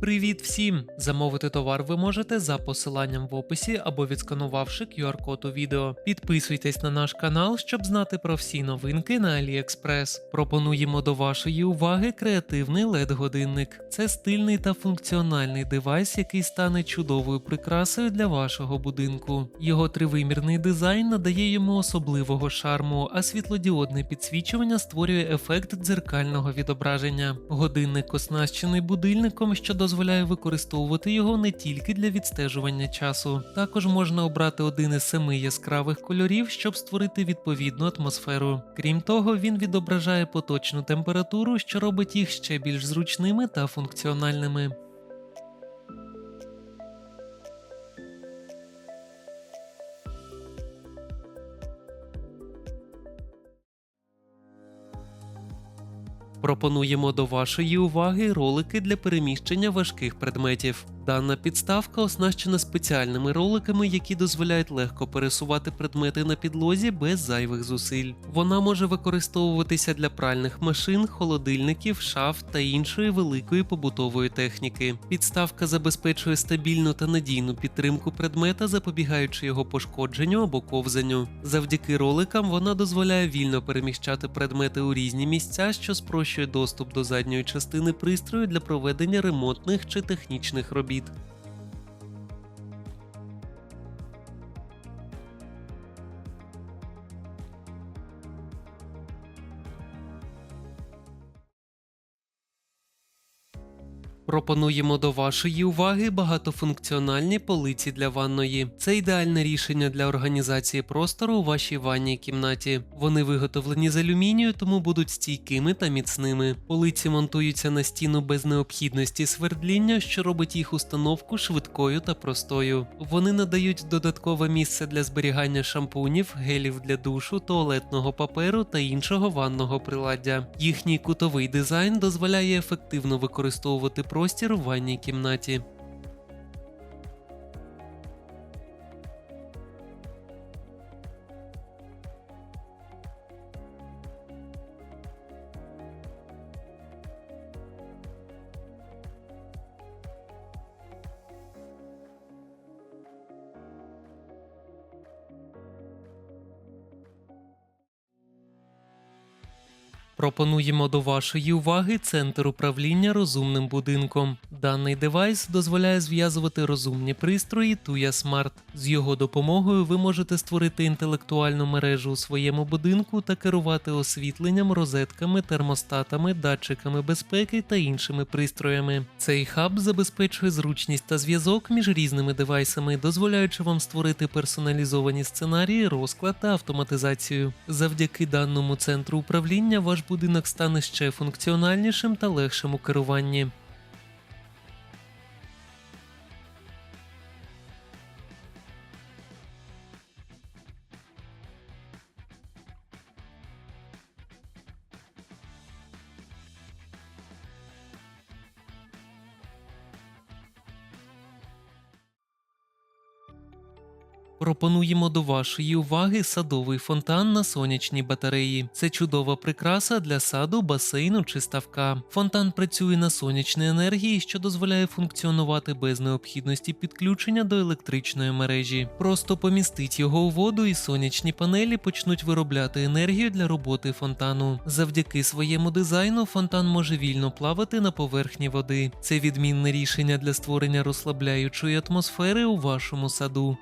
Привіт всім! Замовити товар ви можете за посиланням в описі або відсканувавши QR-код у відео. Підписуйтесь на наш канал, щоб знати про всі новинки на AliExpress. Пропонуємо до вашої уваги креативний LED-годинник. Це стильний та функціональний девайс, який стане чудовою прикрасою для вашого будинку. Його тривимірний дизайн надає йому особливого шарму, а світлодіодне підсвічування створює ефект дзеркального відображення. Годинник оснащений будильником, що дозволяє використовувати його не тільки для відстежування часу. Також можна обрати один із семи яскравих кольорів, щоб створити відповідну атмосферу. Крім того, він відображає поточну температуру, що робить їх ще більш зручними та функціональними. Пропонуємо до вашої уваги ролики для переміщення важких предметів. Дана підставка оснащена спеціальними роликами, які дозволяють легко пересувати предмети на підлозі без зайвих зусиль. Вона може використовуватися для пральних машин, холодильників, шаф та іншої великої побутової техніки. Підставка забезпечує стабільну та надійну підтримку предмета, запобігаючи його пошкодженню або ковзанню. Завдяки роликам вона дозволяє вільно переміщати предмети у різні місця, що спрощує доступ до задньої частини пристрою для проведення ремонтних чи технічних робіт світ. Пропонуємо до вашої уваги багатофункціональні полиці для ванної. Це ідеальне рішення для організації простору у вашій ванній кімнаті. Вони виготовлені з алюмінію, тому будуть стійкими та міцними. Полиці монтуються на стіну без необхідності свердління, що робить їх установку швидкою та простою. Вони надають додаткове місце для зберігання шампунів, гелів для душу, туалетного паперу та іншого ванного приладдя. Їхній кутовий дизайн дозволяє ефективно використовувати простір в ванній кімнаті. Пропонуємо до вашої уваги центр управління розумним будинком. Даний девайс дозволяє зв'язувати розумні пристрої Tuya Smart. З його допомогою ви можете створити інтелектуальну мережу у своєму будинку та керувати освітленням, розетками, термостатами, датчиками безпеки та іншими пристроями. Цей хаб забезпечує зручність та зв'язок між різними девайсами, дозволяючи вам створити персоналізовані сценарії, розклад та автоматизацію. Завдяки даному центру управління ваш будинок стане ще функціональнішим та легшим у керуванні. Пропонуємо до вашої уваги садовий фонтан на сонячній батареї. Це чудова прикраса для саду, басейну чи ставка. Фонтан працює на сонячній енергії, що дозволяє функціонувати без необхідності підключення до електричної мережі. Просто помістить його у воду, і сонячні панелі почнуть виробляти енергію для роботи фонтану. Завдяки своєму дизайну фонтан може вільно плавати на поверхні води. Це відмінне рішення для створення розслабляючої атмосфери у вашому саду.